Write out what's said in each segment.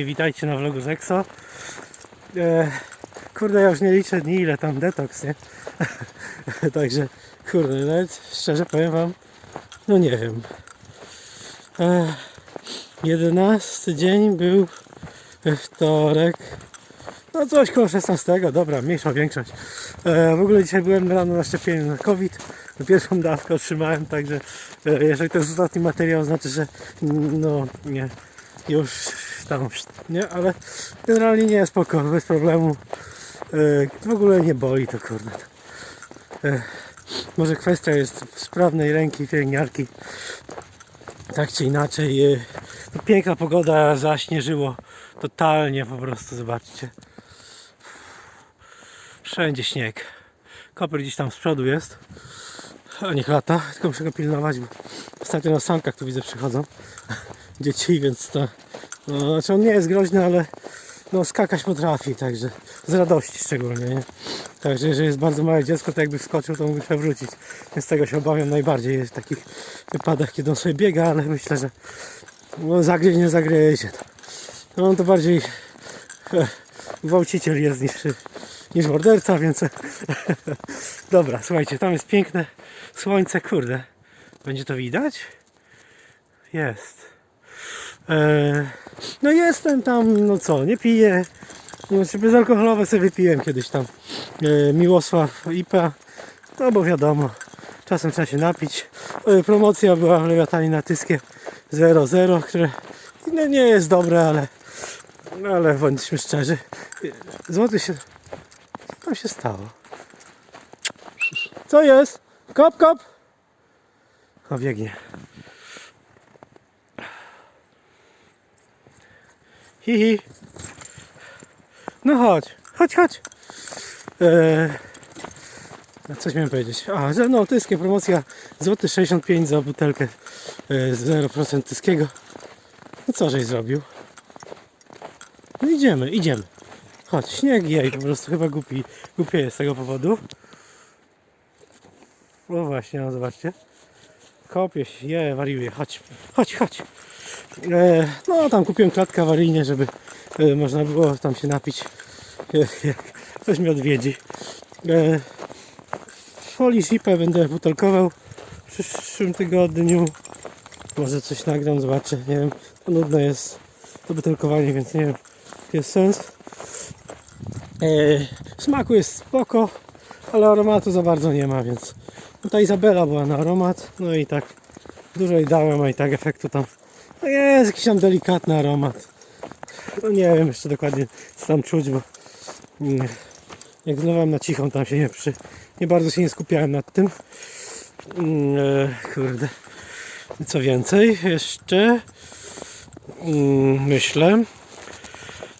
Hej, witajcie na vlogu z Exo. E, kurde, ja już nie liczę dni, ile tam detoks, nie? Także, kurde, nawet szczerze powiem wam, no nie wiem. E, 11 dzień był wtorek. No coś koło 16, dobra, mniejsza większość. E, w ogóle dzisiaj byłem rano na szczepieniu na COVID. Pierwszą dawkę otrzymałem, także e, jeżeli to jest ostatni materiał, znaczy, że no nie, już tam, nie, ale generalnie nie jest spoko, bez problemu. E, w ogóle nie boli to kurde. E, może kwestia jest sprawnej ręki pielęgniarki. Tak czy inaczej, e, no, piękna pogoda, zaśnieżyło totalnie po prostu, zobaczcie. Wszędzie śnieg. Koper gdzieś tam z przodu jest. A niech lata, tylko muszę go pilnować, bo ostatnio na sankach tu widzę przychodzą dzieci, więc to, no, znaczy on nie jest groźny, ale no skakać potrafi, także z radości szczególnie, nie? Także jeżeli jest bardzo małe dziecko, to jakby wskoczył, to mógłby przewrócić. Więc tego się obawiam najbardziej jest w takich wypadach, kiedy on sobie biega, ale myślę, że no, zagryź, nie zagryzie. No on to bardziej e, gwałciciel jest niż, niż morderca, więc dobra, słuchajcie, tam jest piękne słońce, kurde. Będzie to widać? Jest. Eee, no jestem tam, no co, nie piję. Znaczy bezalkoholowe sobie wypiłem kiedyś tam. E, Miłosław IPA. No bo wiadomo, czasem trzeba się napić. E, promocja była w Lewiatanie na Tyskie 00, które no, nie jest dobre, ale ale bądźmy szczerzy. E, Złoty się... Co tam się stało? Co jest? Kop, kop! O, biegnie. Hihi. No chodź, chodź, chodź. Eee, coś miałem powiedzieć. A, że no, tyskie promocja złoty 65 za butelkę e, z 0% tyskiego. No co żeś zrobił? No idziemy, idziemy. Chodź, śnieg jej, po prostu chyba głupi, głupieje z tego powodu. No właśnie, no zobaczcie. Kopie się, je, wariuje, chodź, chodź, chodź. E, no tam kupiłem klatkę awaryjnie, żeby e, można było tam się napić, jak, jak ktoś mnie odwiedzi. E, folii zipę będę butelkował w przyszłym tygodniu. Może coś nagram, zobaczę, nie wiem. To nudne jest to butelkowanie, więc nie wiem, jest sens. E, smaku jest spoko, ale aromatu za bardzo nie ma, więc no ta Izabela była na aromat, no i tak dużo jej dałem, a i tak efektu tam no jest jakiś tam delikatny aromat. No nie wiem jeszcze dokładnie co tam czuć, bo mm, jak zlewałem na cichą tam się nie przy... Nie bardzo się nie skupiałem nad tym. Mm, e, kurde. Co więcej, jeszcze mm, myślę.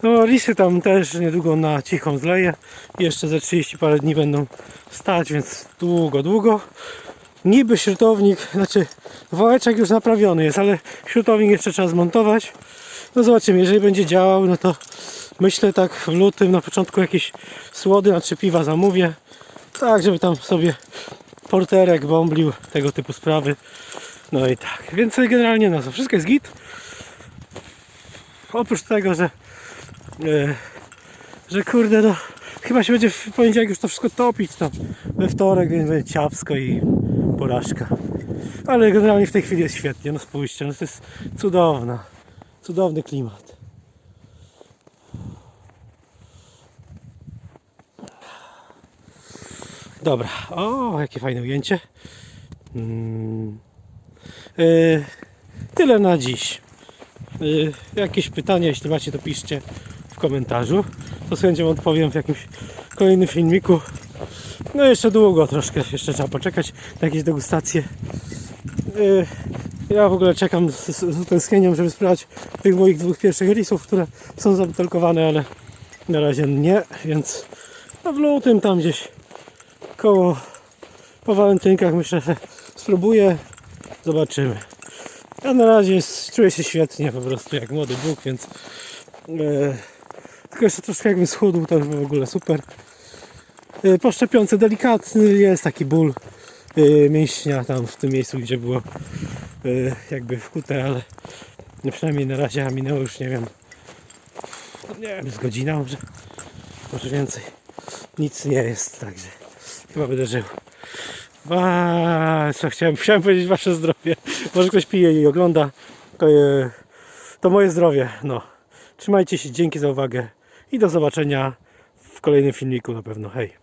No lisy tam też niedługo na cichą zleję. Jeszcze ze 30 parę dni będą stać, więc długo, długo. Niby śrutownik, znaczy wałeczek już naprawiony jest, ale śrutownik jeszcze trzeba zmontować. No zobaczymy, jeżeli będzie działał, no to myślę tak w lutym, na początku jakieś słody, znaczy piwa zamówię. Tak, żeby tam sobie porterek bomblił, tego typu sprawy. No i tak, więc generalnie no to wszystko jest git. Oprócz tego, że e, że kurde no chyba się będzie w poniedziałek już to wszystko topić tam we wtorek, więc będzie ciapsko i porażka. Ale generalnie w tej chwili jest świetnie, no spójrzcie, no to jest cudowna, cudowny klimat. Dobra, o jakie fajne ujęcie. E, tyle na dziś. Y, jakieś pytania, jeśli macie, to piszcie w komentarzu. To z chęcią odpowiem w jakimś kolejnym filmiku. No jeszcze długo troszkę, jeszcze trzeba poczekać na jakieś degustacje. Y, Ja w ogóle czekam z, utęsknieniem, żeby spróbować tych moich dwóch pierwszych risów, które są zabutelkowane, ale na razie nie, więc no w lutym tam gdzieś koło po walentynkach myślę, że spróbuję. Zobaczymy. Ja na razie czuję się świetnie, po prostu jak młody Bóg, więc e, tylko jeszcze troszkę jakbym schudł, to już by w ogóle super. E, po szczepionce delikatny jest taki ból e, mięśnia tam w tym miejscu, gdzie było e, jakby wkute, ale przynajmniej na razie, minęło już nie wiem. Nie wiem, z godzina może. Może więcej. Nic nie jest, także chyba będę żył. Co chciałem, chciałem powiedzieć wasze zdrowie. Może ktoś pije i ogląda. To, to moje zdrowie. No. Trzymajcie się, dzięki za uwagę i do zobaczenia w kolejnym filmiku na pewno. Hej.